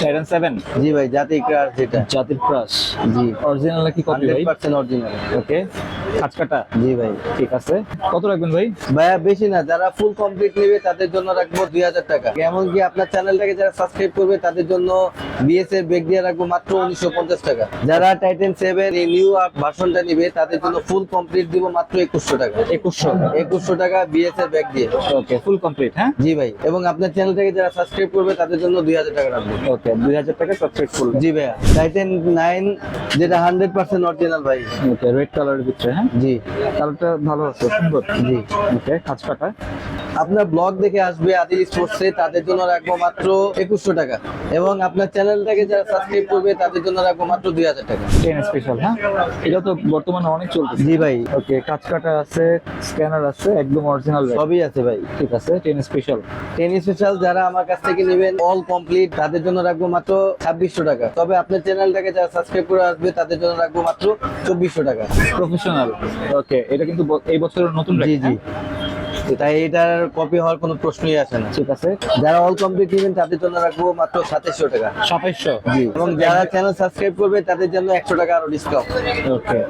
Titan seven জি ভাই crush যেটা। জাতির ক্রাশ। জি। অরিজিনাল নাকি কপি ভাই? পার্সেন্ট অরিজিনাল ওকে জি ভাই। ঠিক আছে। কত রাখবেন ভাই? ভাইয়া বেশি না যারা ফুল কমপ্লিট নেবে তাদের জন্য রাখব দুই হাজার টাকা। এমনকি আপনার চ্যানেলটাকে যারা সাবস্ক্রাইব করবে তাদের জন্য বিএস এর বেগ দিয়ে রাখব মাত্র উনিশশো পঞ্চাশ টাকা। যারা টাইটেন সেভেন এই নিউ ভার্সনটা নিবে তাদের জন্য ফুল কমপ্লিট দিব মাত্র একুশশো টাকা। একুশশো। একুশশো টাকা বিএস এর ব্যাগ দিয়ে। ওকে ফুল কমপ্লিট হ্যাঁ? জি ভাই এবং আপনার চ্যানেলটাকে যারা সাবস্ক্রাইব করবে তাদের জন্য দুই হাজার টাকা রাখব। ওকে দুই হাজার টাকা ফুল জি ভাইয়া। টাইটেন নাইন যেটা হান্ড্রেড পার্সেন্ট অরিজিনাল ভাই। ওকে রেড কালারের ভিতরে হ্যাঁ? জি। কালারটা ভালো আছে সুন্দর। জি। ওকে কাটা। আপনার ব্লগ দেখে আসবে আদিল স্পোর্টসে তাদের জন্য রাখব মাত্র একুশশো টাকা। এবং আপনার চ্যানেলটাকে যারা সাবস্ক্রাইব করবে তাদের জন্য রাখব মাত্র দুই হাজার টাকা। টেন স্পেশাল হ্যাঁ? এটা তো বর্তমানে অনেক চলতেছে। জি ভাই। ওকে কাজ কাটা আছে স্ক্যানার আছে একদম অরিজিনাল সবই আছে ভাই। ঠিক আছে টেন স্পেশাল টেন স্পেশাল যারা আমার কাছ থেকে নেবেন অল কমপ্লিট তাদের জন্য রাখব মাত্র ছাব্বিশশো টাকা। তবে আপনার চ্যানেলটাকে যারা সাবস্ক্রাইব করে আসবে তাদের জন্য রাখব মাত্র চব্বিশশো টাকা। প্রফেশনাল ওকে এটা কিন্তু এই বছরের নতুন জি জি? তাই এটার কপি হওয়ার কোনো প্রশ্নই আসে না। ঠিক আছে। যারা অল কমপ্লিট নেবেন তাদের জন্য রাখব মাত্র সাতাশশো টাকা। সাতাশশো জি। এবং যারা চ্যানেল সাবস্ক্রাইব করবে তাদের জন্য একশো টাকা আরও ডিসকাউন্ট ওকে